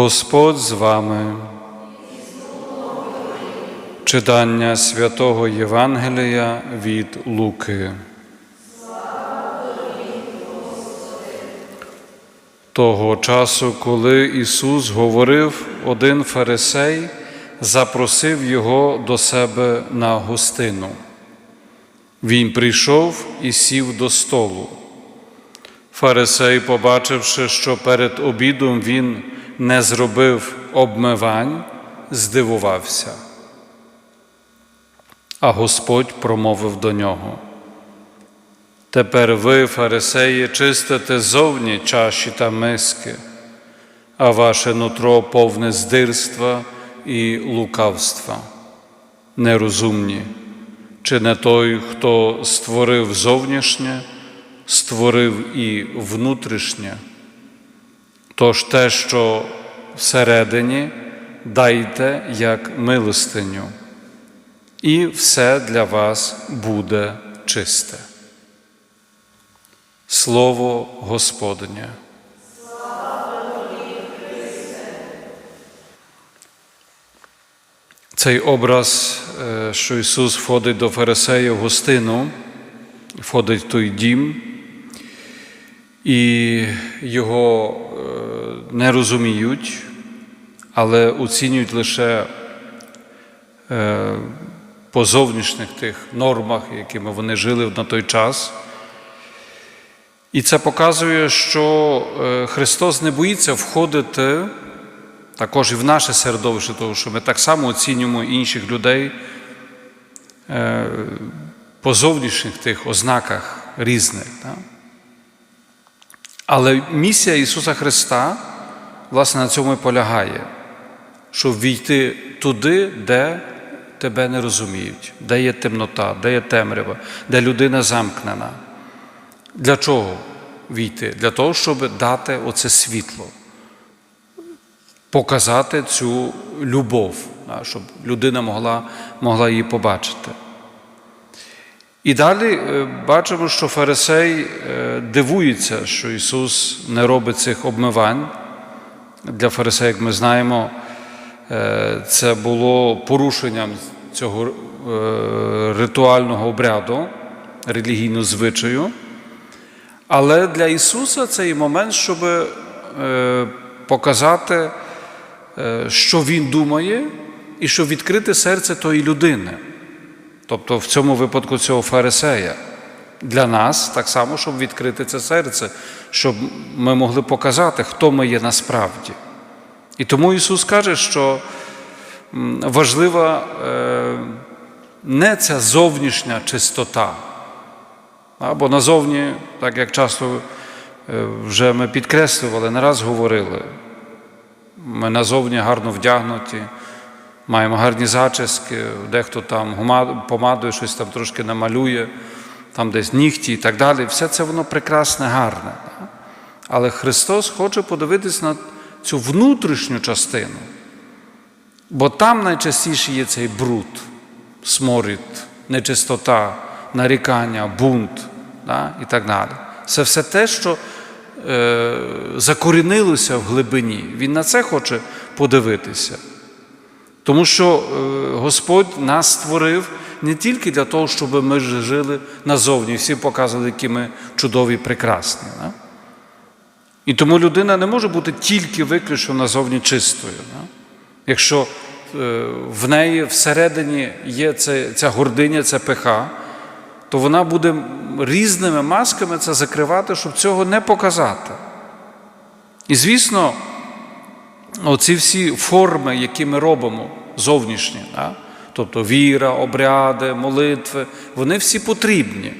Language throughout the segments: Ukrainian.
Господь з вами. Читання святого Євангелія від Луки. Того часу, коли Ісус говорив, один фарисей запросив його до себе на гостину. Він прийшов і сів до столу. Фарисей, побачивши, що перед обідом він не зробив обмивань, здивувався. А Господь промовив до нього. Тепер ви, фарисеї, чистите зовні чаші та миски, а ваше нутро повне здирства і лукавства. Нерозумні, чи не той, хто створив зовнішнє, створив і внутрішнє. Тож те, що всередині, дайте як милостиню, і все для вас буде чисте. Слово Господнє. Цей образ, е, що Ісус входить до Фарисея в гостину, входить в той дім, і його е, не розуміють, але оцінюють лише е, по зовнішніх тих нормах, якими вони жили на той час. І це показує, що Христос не боїться входити також і в наше середовище, тому що ми так само оцінюємо інших людей по зовнішніх тих ознаках різних. Але місія Ісуса Христа, власне, на цьому і полягає, щоб війти туди, де тебе не розуміють, де є темнота, де є темрява, де людина замкнена. Для чого війти? Для того, щоб дати оце світло, показати цю любов, щоб людина могла, могла її побачити. І далі бачимо, що Фарисей дивується, що Ісус не робить цих обмивань. Для Фарисея, як ми знаємо, це було порушенням цього ритуального обряду, релігійного звичаю. Але для Ісуса це і момент, щоб показати, що Він думає, і щоб відкрити серце тої людини. Тобто в цьому випадку цього фарисея. Для нас так само, щоб відкрити це серце, щоб ми могли показати, хто ми є насправді. І тому Ісус каже, що важлива не ця зовнішня чистота. Бо назовні, так як часто вже ми підкреслювали, не раз говорили, ми назовні гарно вдягнуті, маємо гарні зачіски, дехто там помадою щось там трошки намалює, там десь нігті і так далі. Все це воно прекрасне, гарне. Але Христос хоче подивитись на цю внутрішню частину, бо там найчастіше є цей бруд, сморід, нечистота, нарікання, бунт да, і так далі. Це все те, що е, закорінилося в глибині. Він на це хоче подивитися. Тому що е, Господь нас створив не тільки для того, щоб ми жили назовні, всі показували, які ми чудові і прекрасні. І тому людина не може бути тільки виключно назовні чистою. Да? Якщо е, в неї всередині є ця, ця гординя, ця пиха, то вона буде різними масками це закривати, щоб цього не показати. І звісно, оці всі форми, які ми робимо зовнішні, да? тобто віра, обряди, молитви, вони всі потрібні.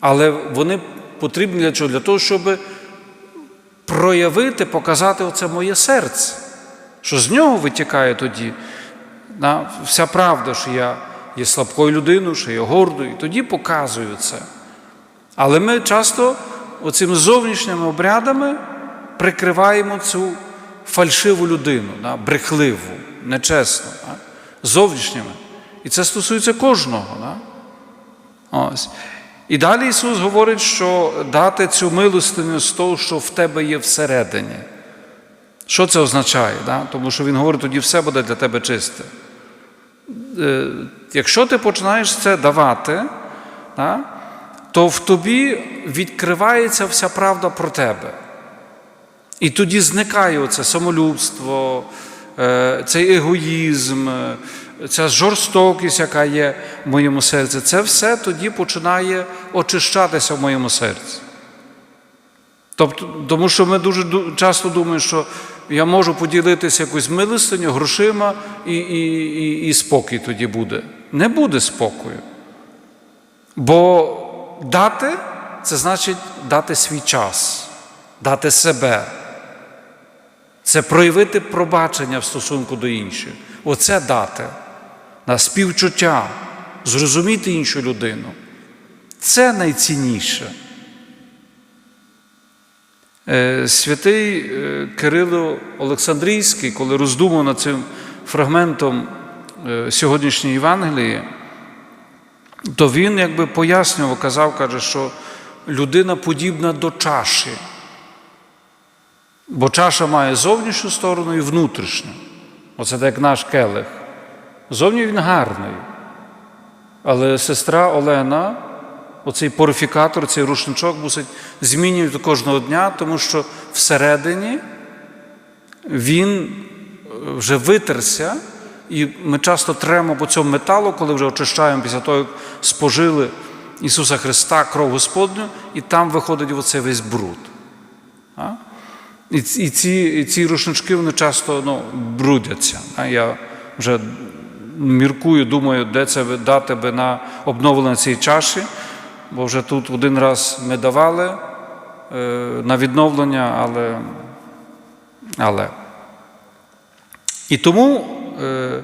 Але вони потрібні для чого? Для того, щоб проявити, показати оце моє серце, що з нього витікає тоді вся правда, що я є слабкою людиною, що я гордою, тоді показую це. Але ми часто оцими зовнішніми обрядами прикриваємо цю фальшиву людину, брехливу, нечесну, зовнішніми. І це стосується кожного. Ось. І далі Ісус говорить, що дати цю милостиню з того, що в тебе є всередині. Що це означає? Да? Тому що він говорить, тоді все буде для тебе чисте. Е, Якщо ти починаєш це давати, да, то в тобі відкривається вся правда про тебе. І тоді зникає оце самолюбство, е, цей егоїзм, ця жорстокість, яка є в моєму серці. Це все тоді починає очищатися в моєму серці. Тобто, тому що ми дуже часто думаємо, що я можу поділитися якоюсь милостиню, грошима, і, і, і, і спокій тоді буде. Не буде спокою. Бо дати це значить дати свій час, дати себе. Це проявити пробачення в стосунку до інших. Оце дати. На співчуття, зрозуміти іншу людину. Це найцінніше. Е, Святий е, Кирило Олександрійський, коли роздумав над цим фрагментом е, сьогоднішньої Євангелії, то він якби пояснював, казав, каже, що людина подібна до чаші. Бо чаша має зовнішню сторону і внутрішню. Оце так як наш келих. Зовні він гарний. Але сестра Олена, оцей порифікатор, цей рушничок мусить змінювати кожного дня, тому що всередині він е, вже витерся, і ми часто тремо по цьому металу, коли вже очищаємо після того, як спожили Ісуса Христа, кров Господню, і там виходить оцей весь бруд. А? І, ці- і, ці, рушнички вони часто ну, брудяться. А я вже міркую, думаю, де це дати би на обновлення цієї чаші, бо вже тут один раз ми давали е, на відновлення, але. але. І тому, е,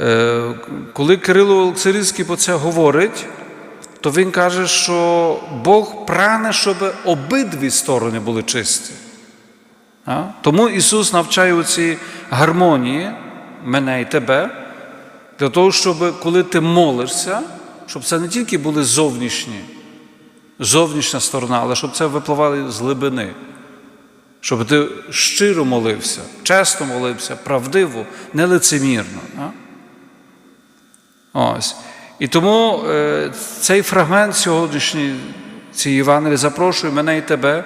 е, коли Кирило Олексирівський про це говорить, то він каже, що Бог прагне, щоб обидві сторони були чисті. Тому Ісус навчає у цій гармонії мене і тебе, для того, щоб коли ти молишся, щоб це не тільки були зовнішні, зовнішня сторона, але щоб це випливало з глибини. Щоб ти щиро молився, чесно молився, правдиво, нелицемірно. Ось. І тому е, цей фрагмент сьогоднішньої цієї Євангелії запрошує мене і тебе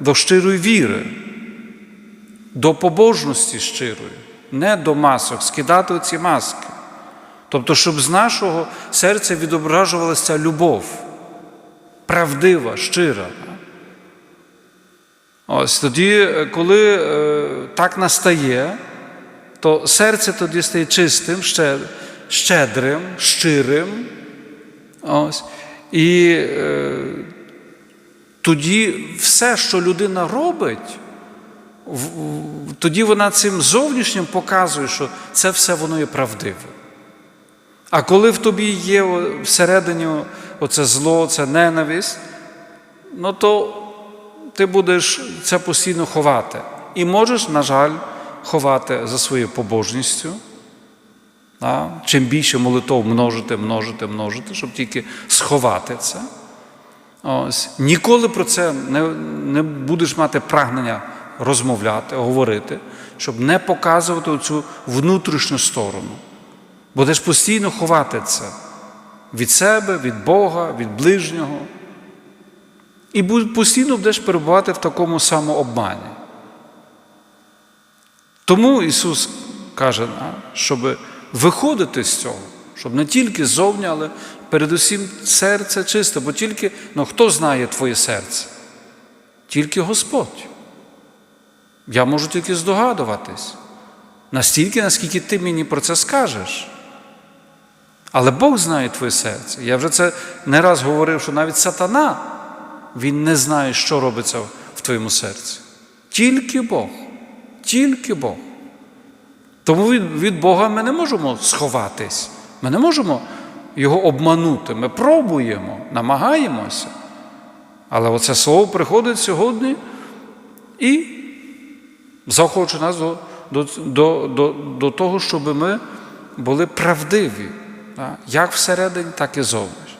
до щирої віри, до побожності щирої, не до масок, скидати оці маски. Тобто, щоб з нашого серця відображувалася любов, правдива, щира. Ось тоді, е, коли е, так настає, то серце тоді стає чистим, щедрим, щирим. Ось. І е, тоді все, що людина робить, в- в- тоді вона цим зовнішнім показує, що це все воно є правдиве. А коли в тобі є всередині оце зло, це ненависть, ну то ти будеш це постійно ховати. І можеш, на жаль, ховати за своєю побожністю. Да? Чим більше молитов множити, множити, множити, щоб тільки сховати це. Ось. Ніколи про це не, не будеш мати прагнення розмовляти, говорити, щоб не показувати цю внутрішню сторону. Будеш постійно ховати це від себе, від Бога, від ближнього. І постійно будеш перебувати в такому самообмані. Тому Ісус каже, щоб виходити з цього, щоб не тільки ззовні, але передусім серце чисте, бо тільки ну, хто знає твоє серце? Тільки Господь. Я можу тільки здогадуватись. Настільки, наскільки ти мені про це скажеш. Але Бог знає твоє серце. Я вже це не раз говорив, що навіть сатана, він не знає, що робиться в твоєму серці. Тільки Бог. Тільки Бог. Тому від, від Бога ми не можемо сховатись. Ми не можемо його обманути. Ми пробуємо, намагаємося. Але оце слово приходить сьогодні і захоче нас до, до, до, до, до того, щоб ми були правдиві? Як всередині, так і зовні.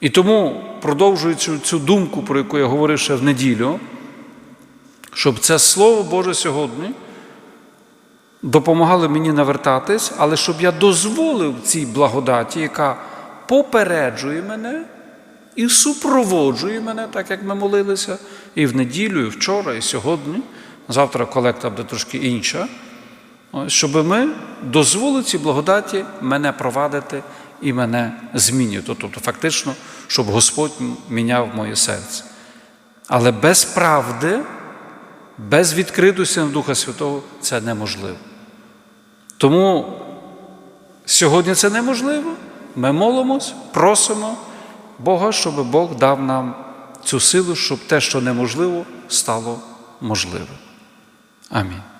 І тому, продовжуючи цю думку, про яку я говорив ще в неділю, Щоб це Слово Боже сьогодні допомагало мені навертатись, але щоб я дозволив цій благодаті, яка попереджує мене і супроводжує мене, так як ми молилися, і в неділю, і вчора, і сьогодні. Завтра колекта буде трошки інша. Щоб ми дозволили цій благодаті мене провадити і мене змінювати. Тобто, фактично, щоб Господь міняв моє серце. Але без правди, без відкритості на Духа Святого це неможливо. Тому сьогодні це неможливо. Ми молимось, просимо Бога, щоб Бог дав нам цю силу, щоб те, що неможливо, стало можливим. Амінь.